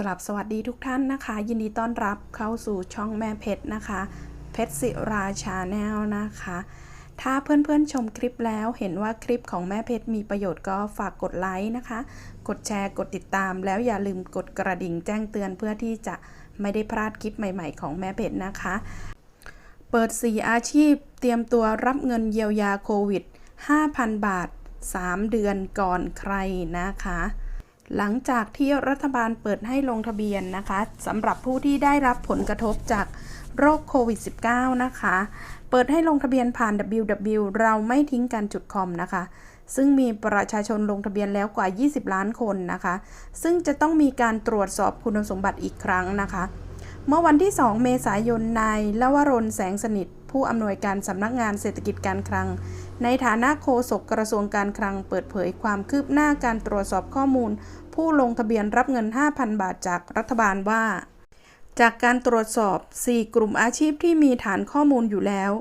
กลับสวัสดีทุกท่านนะคะ ยินดีต้อนรับเข้าสู่ช่องแม่เพชรนะคะ เพชรศิราชาแนลนะคะ ถ้าเพื่อนๆชมคลิปแล้วเห็นว่าคลิปของแม่เพชรมีประโยชน์ก็ฝากกดไลค์นะคะ กดแชร์กดติดตาม แล้วอย่าลืมกดกระดิ่งแจ้งเตือนเพื่อที่จะไม่ได้พลาดคลิปใหม่ๆของแม่เพชรนะคะ เปิด 4 อาชีพเตรียมตัวรับเงินเยียวยาโควิด 5,000 บาท 3 เดือนก่อนใครนะคะ หลังจากที่รัฐบาลเปิดให้ลงทะเบียนนะคะสำหรับผู้ที่ได้รับผลกระทบจากโรคโควิด -19 นะคะ เปิดให้ลงทะเบียนผ่าน www เราไม่ทิ้งกัน .com นะคะ ซึ่งมีประชาชนลงทะเบียนแล้วกว่า 20 ล้านคนนะคะ ซึ่งจะต้องมีการตรวจสอบคุณสมบัติอีกครั้งนะคะ เมื่อวันที่ 2 เมษายนนายลวรนแสงสนิท ผู้อำนวยการสำนักงานเศรษฐกิจการคลัง ในฐานะโฆษกกระทรวงการคลังเปิดเผยความคืบหน้าการตรวจสอบข้อมูล ผู้ลงทะเบียนรับเงิน 5,000 บาทจากรัฐบาลว่า จากการตรวจสอบ 4 กลุ่มอาชีพที่มีฐานข้อมูลอยู่แล้ว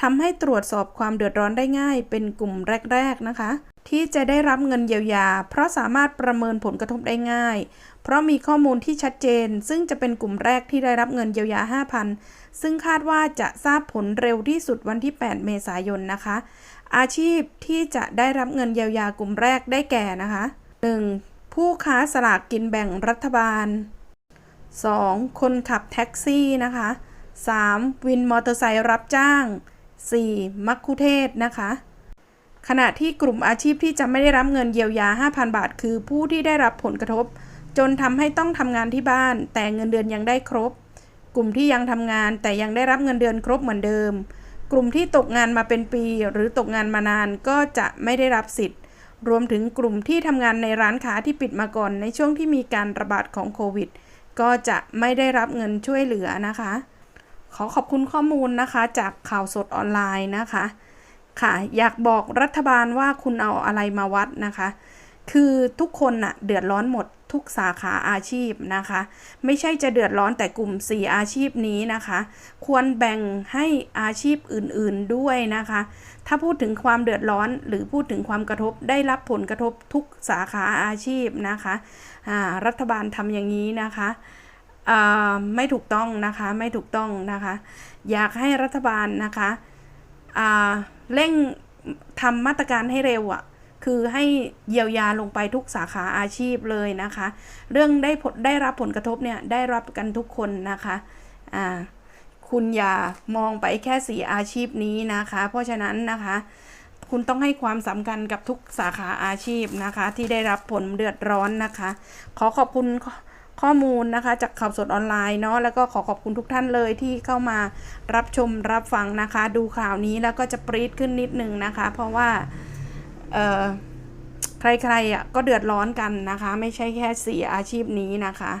ทำให้ตรวจสอบความเดือดร้อนได้ง่าย เป็นกลุ่มแรก ๆ นะคะ ที่จะได้รับเงินเยียวยา เพราะสามารถประเมินผลกระทบได้ง่าย เพราะมีข้อมูลที่ชัดเจน ซึ่งจะเป็นกลุ่มแรกที่ได้รับเงินเยียวยา 5,000 ซึ่งคาดว่าจะทราบผลเร็วที่สุดวันที่ 8 เมษายนนะคะ อาชีพที่จะได้รับเงินเยียวยากลุ่มแรกได้แก่นะคะ 1. ผู้ค้าสลากกินแบ่งรัฐบาล 2. คนขับแท็กซี่นะคะ 3. วินมอเตอร์ไซค์รับจ้าง 4. มัคคุเทศก์นะคะ ขณะที่กลุ่มอาชีพที่จะไม่ได้รับเงินเยียวยา 5,000 บาท คือผู้ที่ได้รับผลกระทบ จนทำให้ต้องทำงานที่บ้าน แต่เงินเดือนยังได้ครบ กลุ่มที่ยังทำงานแต่ยังได้รับเงินเดือนครบเหมือนเดิม กลุ่มที่ตกงานมาเป็นปี หรือตกงานมานานก็จะไม่ได้รับสิทธิ์ รวมถึงกลุ่มที่ทำงานในร้านค้าที่ปิดมาก่อนในช่วงที่มีการระบาดของโควิด ก็จะไม่ได้รับเงินช่วยเหลือนะคะ ขอขอบคุณข้อมูลนะคะจากข่าวสดออนไลน์นะคะ ค่ะ อยากบอกรัฐบาลว่าคุณเอาอะไรมาวัดนะคะ คือทุกคนน่ะเดือดร้อนหมด ทุกสาขาอาชีพนะคะ ไม่ใช่จะเดือดร้อนแต่กลุ่ม 4 อาชีพนี้นะคะ ควรแบ่งให้อาชีพอื่นๆด้วยนะคะ ถ้าพูดถึงความเดือดร้อนหรือพูดถึงความกระทบได้รับผลกระทบทุกสาขาอาชีพนะคะรัฐบาลทำอย่างนี้นะคะไม่ถูกต้องนะคะไม่ถูกต้องนะคะ อยากให้รัฐบาลนะคะเร่งทำมาตรการให้เร็วอะ่ะ คือให้เยียวยาลงไปทุกสาขาอาชีพเลยนะคะ เรื่องได้ผลได้รับผลกระทบเนี่ยได้รับกันทุกคนนะคะอ่าคุณอย่ามองไปแค่สีอาชีพนี้นะคะ เพราะฉะนั้นนะคะ คุณต้องให้ความสำคัญกับทุกสาขาอาชีพนะคะ ที่ได้รับผลเดือดร้อนนะคะ ขอขอบคุณข้อมูลนะคะ จากข่าวสดออนไลน์เนาะแล้วก็ขอขอบคุณทุกท่านเลยที่เข้ามารับชมรับฟังนะคะ ดูข่าวนี้แล้วก็จะปรี๊ดขึ้นนิดนึงนะคะ เพราะว่า ใครๆอะก็เดือดร้อนกันนะคะ ไม่ใช่แค่เสียอาชีพนี้นะคะ